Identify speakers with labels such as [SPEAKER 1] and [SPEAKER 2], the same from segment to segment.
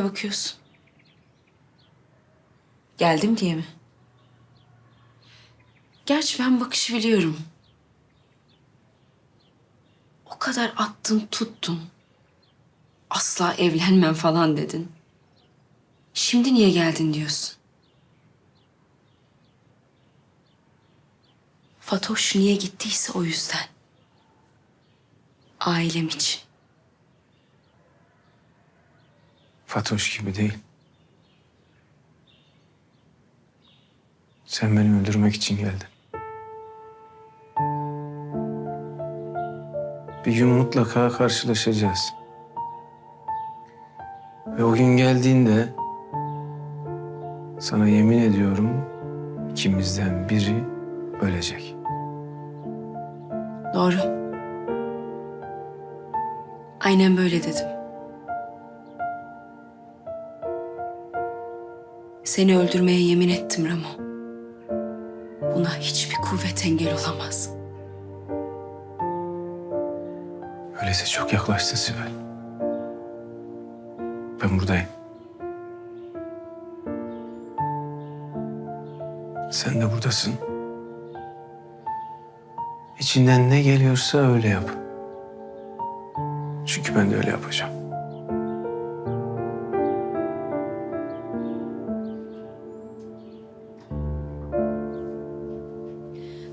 [SPEAKER 1] Öyle bakıyorsun? Geldim diye mi? Gerçi ben bakışı biliyorum. O kadar attın tuttun. Asla evlenmem falan dedin. Şimdi niye geldin diyorsun? Fatoş niye gittiyse o yüzden. Ailem için.
[SPEAKER 2] Fatoş gibi değil. Sen beni öldürmek için geldin. Bir gün mutlaka karşılaşacağız. Ve o gün geldiğinde sana yemin ediyorum ikimizden biri ölecek.
[SPEAKER 1] Doğru. Aynen böyle dedim. Seni öldürmeye yemin ettim Ramo. Buna hiçbir kuvvet engel olamaz.
[SPEAKER 2] Öyleyse çok yaklaştın Sibel. Ben buradayım. Sen de buradasın. İçinden ne geliyorsa öyle yap. Çünkü ben de öyle yapacağım.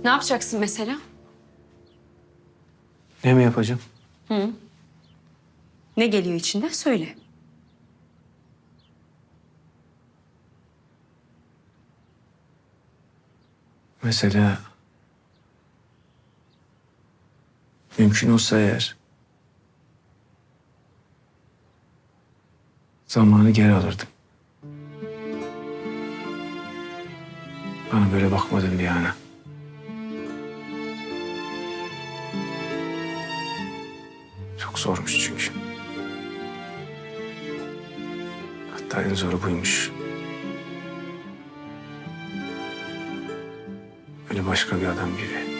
[SPEAKER 1] Ne yapacaksın mesela?
[SPEAKER 2] Ne mi yapacağım?
[SPEAKER 1] Ne geliyor içinden söyle.
[SPEAKER 2] Mesela mümkün olsa eğer zamanı geri alırdım. Bana böyle bakmadın bir Zormuş çünkü. Hatta en zoru buymuş. Öyle başka bir adam gibi.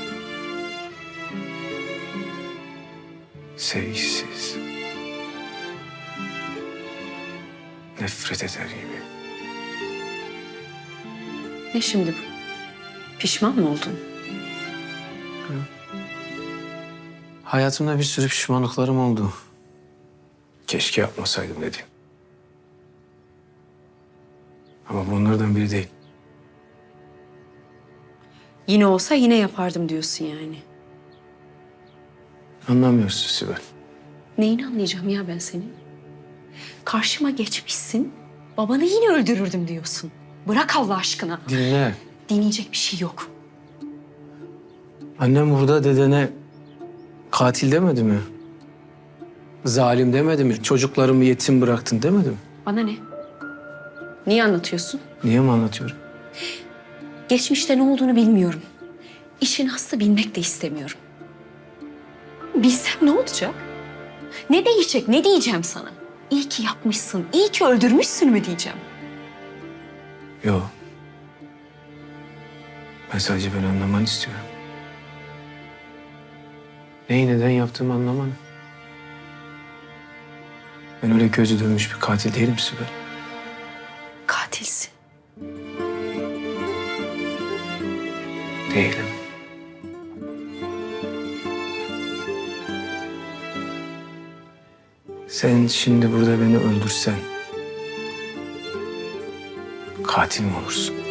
[SPEAKER 2] Sevgisiz. Nefret eder gibi.
[SPEAKER 1] Ne şimdi bu? Pişman mı oldun?
[SPEAKER 2] Hayatımda bir sürü pişmanlıklarım oldu. Keşke yapmasaydım dedim. Ama bunlardan biri değil.
[SPEAKER 1] Yine olsa yine yapardım diyorsun yani.
[SPEAKER 2] Anlamıyorsun Sibel.
[SPEAKER 1] Neyini anlayacağım ya ben senin? Karşıma geçmişsin, babanı yine öldürürdüm diyorsun. Bırak Allah aşkına.
[SPEAKER 2] Dinle.
[SPEAKER 1] Dinleyecek bir şey yok.
[SPEAKER 2] Annem burada dedene katil demedi mi? Zalim demedi mi? Çocuklarımı yetim bıraktın demedi mi?
[SPEAKER 1] Bana ne? Niye anlatıyorsun?
[SPEAKER 2] Niye mi anlatıyorum?
[SPEAKER 1] Geçmişte ne olduğunu bilmiyorum. İşin aslı bilmek de istemiyorum. Bilsem ne olacak? Ne değişecek, ne diyeceğim sana? İyi ki yapmışsın, iyi ki öldürmüşsün mü diyeceğim.
[SPEAKER 2] Yok. Ben sadece beni anlamanı istiyorum. Neyi neden yaptığımı anlamanı. Ben öyle gözü dönmüş bir katil değilim Sibel.
[SPEAKER 1] Katilsin.
[SPEAKER 2] Değilim. Sen şimdi burada beni öldürsen... ...katil mi olursun?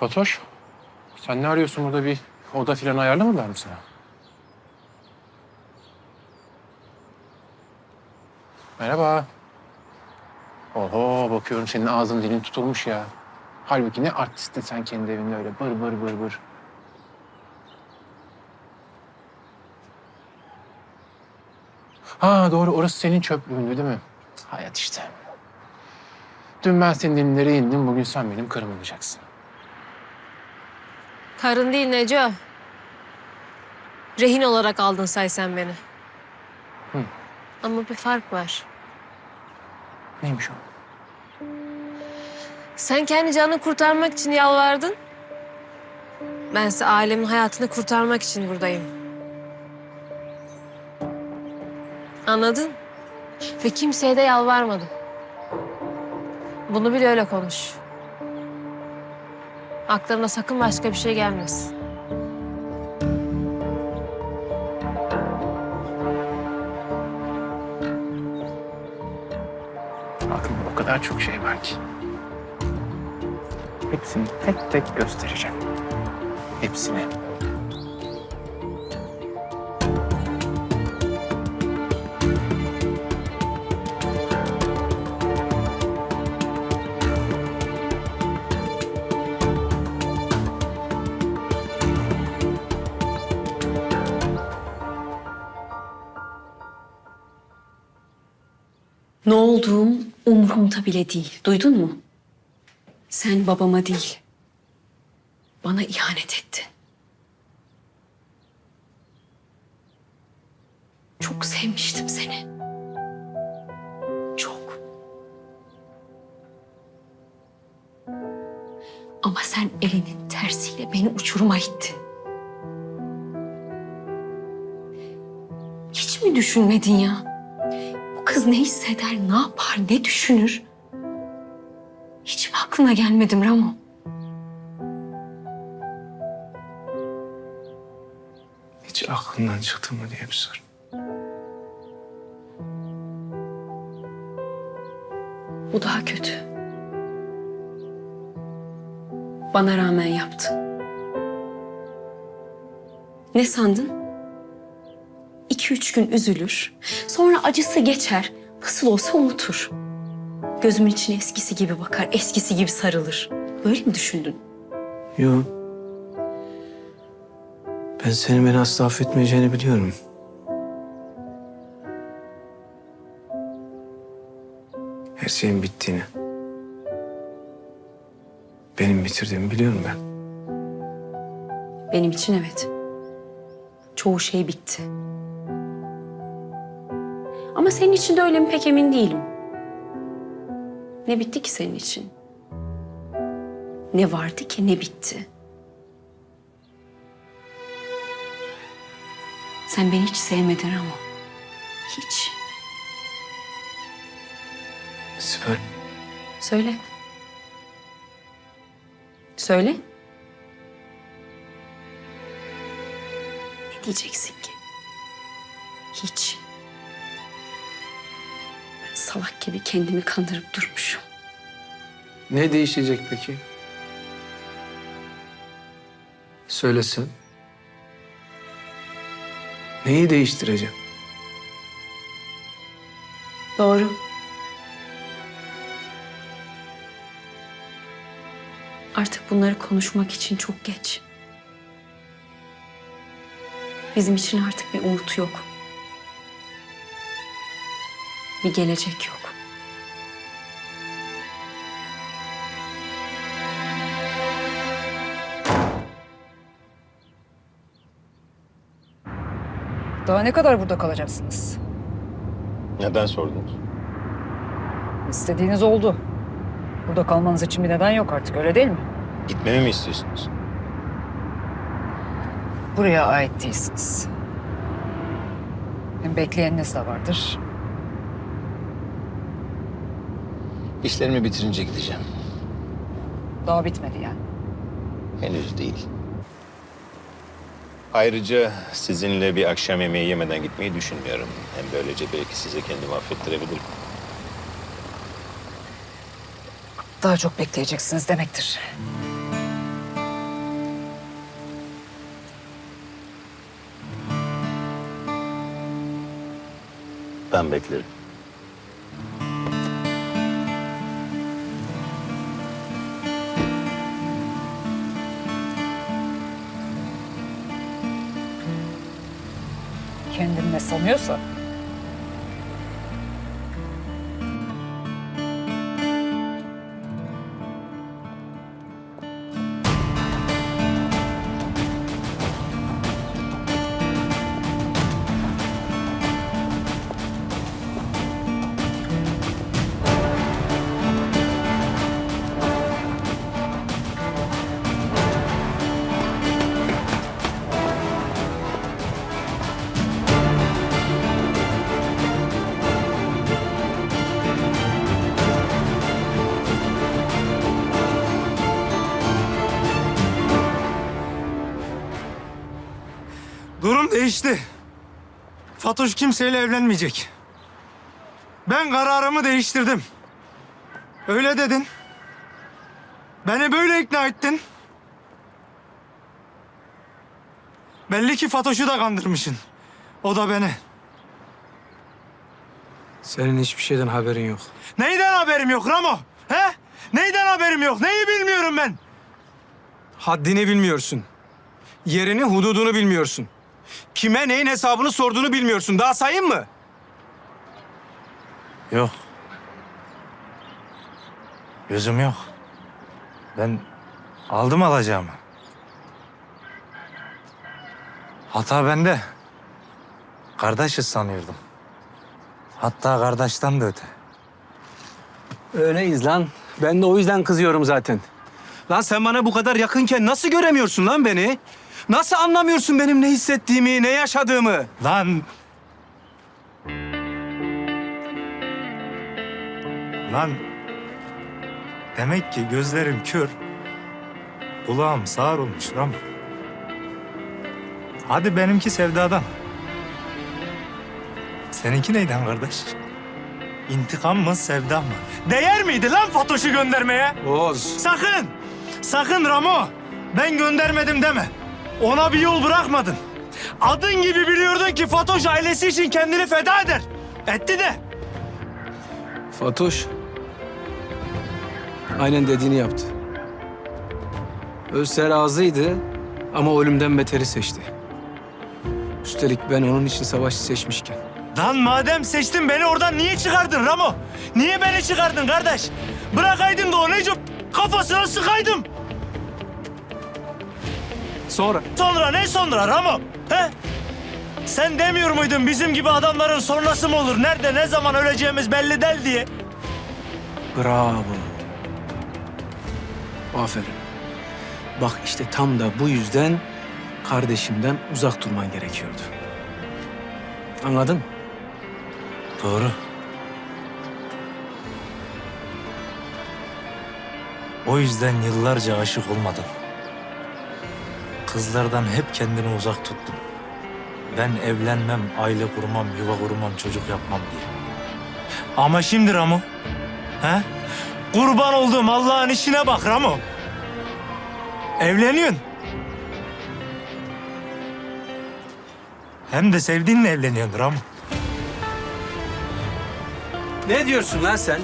[SPEAKER 3] Fatoş, sen ne arıyorsun burada bir oda filan ayarlamadılar mı sana? Merhaba. Oho bakıyorum senin ağzın dilin tutulmuş ya. Halbuki ne artistin sen kendi evinde öyle bır bır bır bır. Ha doğru orası senin çöplüğündü değil mi? Hayat işte. Dün ben senin elinlere indim, bugün sen benim karım olacaksın.
[SPEAKER 4] Karın değil Neco. Rehin olarak aldın say sen beni.
[SPEAKER 3] Hı.
[SPEAKER 4] Ama bir fark var.
[SPEAKER 3] Neymiş o?
[SPEAKER 4] Sen kendi canını kurtarmak için yalvardın. Bense ailemin hayatını kurtarmak için buradayım. Anladın? Ve kimseye de yalvarmadım. Bunu bile öyle konuş. Aklına sakın başka bir şey gelmesin.
[SPEAKER 3] Aklımda o kadar çok şey var ki. Hepsini tek tek göstereceğim. Hepsini.
[SPEAKER 1] Ne olduğum umurumda bile değil. Duydun mu? Sen babama değil, bana ihanet ettin. Çok sevmiştim seni. Çok. Ama sen elinin tersiyle beni uçuruma ittin. Hiç mi düşünmedin ya? Kız ne hisseder, ne yapar, ne düşünür? Hiç mi aklına gelmedim Ramo?
[SPEAKER 2] Hiç aklından çıktı mı diye bir sor.
[SPEAKER 1] Bu daha kötü. Bana rağmen yaptın. Ne sandın? İki üç gün üzülür. Sonra acısı geçer. Nasıl olsa unutur. Gözümün içine eskisi gibi bakar, eskisi gibi sarılır. Böyle mi düşündün?
[SPEAKER 2] Yok. Ben senin beni asla affetmeyeceğini biliyorum. Her şeyin bittiğini. Benim bitirdiğimi biliyorum ben.
[SPEAKER 1] Benim için evet. Çoğu şey bitti. Ama senin için de öyle mi pek emin değilim. Ne bitti ki senin için? Ne vardı ki ne bitti? Sen beni hiç sevmedin ama. Hiç.
[SPEAKER 2] Sibel,
[SPEAKER 1] Söyle. Söyle. Ne diyeceksin ki? Hiç. Salak gibi kendimi kandırıp durmuşum.
[SPEAKER 2] ne değişecek peki? Söylesen. Neyi değiştireceğim?
[SPEAKER 1] Doğru. Artık bunları konuşmak için çok geç. Bizim için artık bir umut yok. Bir gelecek yok.
[SPEAKER 5] Daha ne kadar burada kalacaksınız?
[SPEAKER 6] Neden sordunuz?
[SPEAKER 5] İstediğiniz oldu. Burada kalmanız için bir neden yok artık öyle değil mi?
[SPEAKER 6] Gitmemi mi istiyorsunuz?
[SPEAKER 5] Buraya ait değilsiniz. Hem bekleyeniniz de vardır.
[SPEAKER 6] İşlerimi bitirince gideceğim.
[SPEAKER 5] Daha bitmedi yani.
[SPEAKER 6] Henüz değil. Ayrıca sizinle bir akşam yemeği yemeden gitmeyi düşünmüyorum. Hem böylece belki size kendimi affettirebilirim.
[SPEAKER 5] Daha çok bekleyeceksiniz demektir.
[SPEAKER 6] Ben beklerim.
[SPEAKER 5] Kendini ne sanıyorsa.
[SPEAKER 7] Değişti. Fatoş kimseyle evlenmeyecek. Ben kararımı değiştirdim. Öyle dedin. Beni böyle ikna ettin. Belli ki Fatoş'u da kandırmışsın. O da beni.
[SPEAKER 2] Senin hiçbir şeyden haberin yok.
[SPEAKER 7] Neyden haberim yok Ramo? He? Neyden haberim yok? Neyi bilmiyorum ben?
[SPEAKER 2] Haddini bilmiyorsun. Yerini, hududunu bilmiyorsun. Kime neyin hesabını sorduğunu bilmiyorsun. Daha sayayım mı?
[SPEAKER 7] Yok. Gözüm yok. Ben aldım alacağımı. Hata bende. Kardeşiz sanıyordum. Hatta kardeşten de öte.
[SPEAKER 2] Öyleyiz lan. Ben de o yüzden kızıyorum zaten. Lan sen bana bu kadar yakınken nasıl göremiyorsun lan beni? Nasıl anlamıyorsun benim ne hissettiğimi, ne yaşadığımı?
[SPEAKER 7] Lan... Lan... Demek ki gözlerim kör. Kulağım sağır olmuş Ram. Hadi benimki sevdadan. Seninki neyden kardeş? İntikam mı, sevda mı? Değer miydi lan Fatoş'u göndermeye?
[SPEAKER 2] Oğuz.
[SPEAKER 7] Sakın! Sakın Ramo! Ben göndermedim deme. Ona bir yol bırakmadın. Adın gibi biliyordun ki Fatoş ailesi için kendini feda eder. Etti de.
[SPEAKER 2] Fatoş. Aynen dediğini yaptı. Özser razıydı ama ölümden beteri seçti. Üstelik ben onun için savaşı seçmişken.
[SPEAKER 7] Lan madem seçtin beni oradan niye çıkardın Ramo? Niye beni çıkardın kardeş? Bırakaydın da o Neco kafasına sıkaydım.
[SPEAKER 2] Sonra?
[SPEAKER 7] Sonra ne sonra Ramo? He? Sen demiyor muydun bizim gibi adamların sonrası mı olur? Nerede ne zaman öleceğimiz belli değil diye.
[SPEAKER 2] Bravo. Aferin. Bak işte tam da bu yüzden kardeşimden uzak durman gerekiyordu. Anladın?
[SPEAKER 7] Doğru. O yüzden yıllarca aşık olmadım. Kızlardan hep kendini uzak tuttum. Ben evlenmem, aile kurmam, yuva kurmam, çocuk yapmam diye. Ama şimdi Ramo, he? Kurban olduğum Allah'ın işine bak Ramo. Evleniyorsun. Hem de sevdiğinle evleniyorsun Ramo.
[SPEAKER 2] Ne diyorsun lan sen?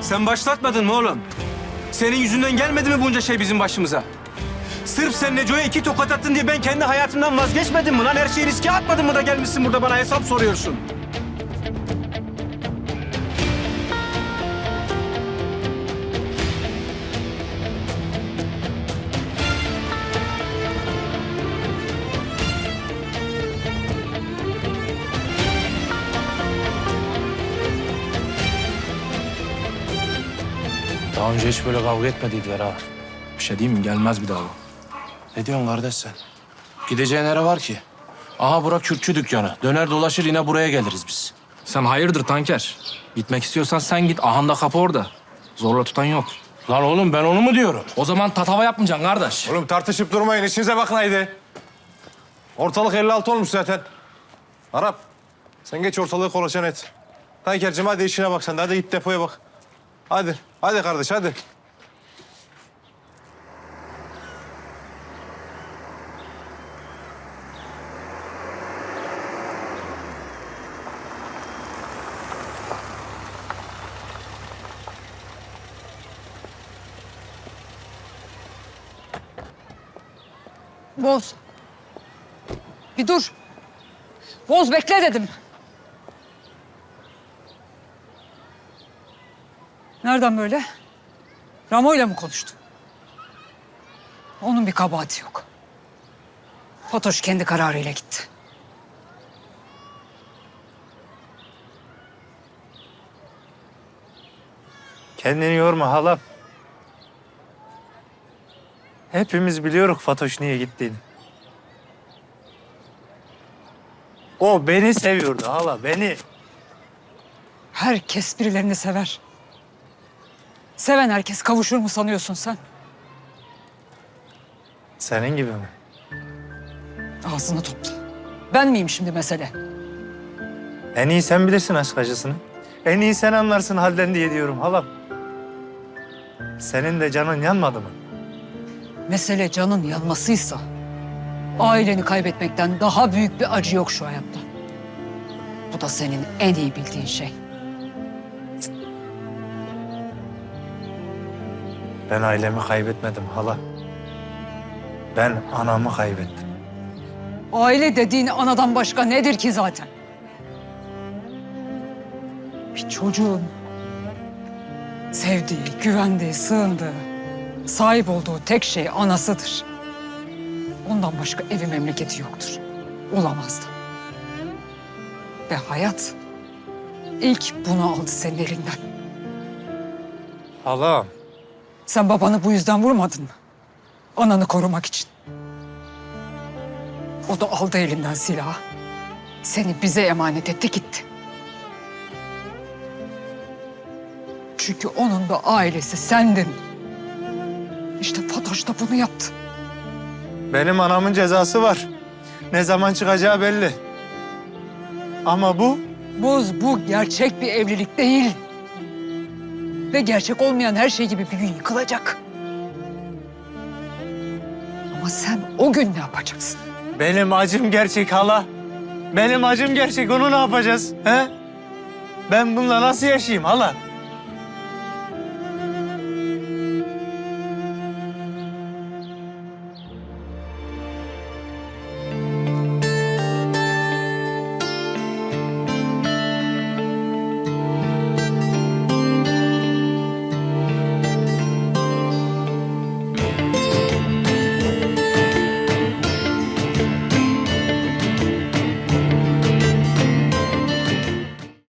[SPEAKER 2] Sen başlatmadın mı oğlum? Senin yüzünden gelmedi mi bunca şey bizim başımıza? Sırf sen Neco'ya iki tokat attın diye ben kendi hayatımdan vazgeçmedim mi lan? Her şeyi riske atmadın mı da gelmişsin burada bana hesap soruyorsun?
[SPEAKER 3] Daha önce hiç böyle kavga etmediydiler ha. Bir şey diyeyim mi? Gelmez bir daha bu. Ne diyorsun kardeş sen? Gideceğin nere var ki? Aha bura kürkçü dükkanı. Döner dolaşır yine buraya geliriz biz.
[SPEAKER 8] Sen hayırdır tanker? Gitmek istiyorsan sen git. Ahanda kapı orada. Zorla tutan yok.
[SPEAKER 3] Lan oğlum ben onu mu diyorum?
[SPEAKER 8] O zaman tatava yapmayacaksın kardeş.
[SPEAKER 9] Oğlum tartışıp durmayın. İşinize bakın haydi. Ortalık 56 olmuş zaten. Arap, sen geç ortalığı kolaçan et. Tankerciğim hadi işine bak sen de. Hadi git depoya bak. Hadi, hadi kardeş hadi.
[SPEAKER 5] Boz. Bir dur. Boz bekle dedim. Nereden böyle? Ramo'yla mı konuştun? Onun bir kabahati yok. Fatoş kendi kararıyla gitti.
[SPEAKER 7] Kendini yorma halam. Hepimiz biliyoruz Fatoş niye gittiğini. O beni seviyordu hala, beni.
[SPEAKER 5] Herkes birilerini sever. Seven herkes kavuşur mu sanıyorsun sen?
[SPEAKER 7] Senin gibi mi?
[SPEAKER 5] Ağzını topla. Ben miyim şimdi mesele?
[SPEAKER 7] En iyi sen bilirsin aşk acısını. En iyi sen anlarsın halden diye diyorum halam. Senin de canın yanmadı mı?
[SPEAKER 5] Mesele canın yanmasıysa aileni kaybetmekten daha büyük bir acı yok şu hayatta. Bu da senin en iyi bildiğin şey.
[SPEAKER 7] Ben ailemi kaybetmedim hala. Ben anamı kaybettim.
[SPEAKER 5] Aile dediğin anadan başka nedir ki zaten? Bir çocuğun sevdiği, güvendiği, sığındığı, sahip olduğu tek şey anasıdır. Ondan başka evi memleketi yoktur. Olamaz da. Ve hayat ilk bunu aldı senin elinden.
[SPEAKER 7] Halam.
[SPEAKER 5] Sen babanı bu yüzden vurmadın mı? Ananı korumak için. O da aldı elinden silahı. Seni bize emanet etti gitti. Çünkü onun da ailesi sendin. İşte Fatoş da bunu yaptı.
[SPEAKER 7] Benim anamın cezası var. Ne zaman çıkacağı belli. Ama bu
[SPEAKER 5] Buz bu gerçek bir evlilik değil. Ve gerçek olmayan her şey gibi bir gün yıkılacak. Ama sen o gün ne yapacaksın?
[SPEAKER 7] benim acım gerçek hala. Benim acım gerçek. Onu ne yapacağız? He? Ben bununla nasıl yaşayayım hala?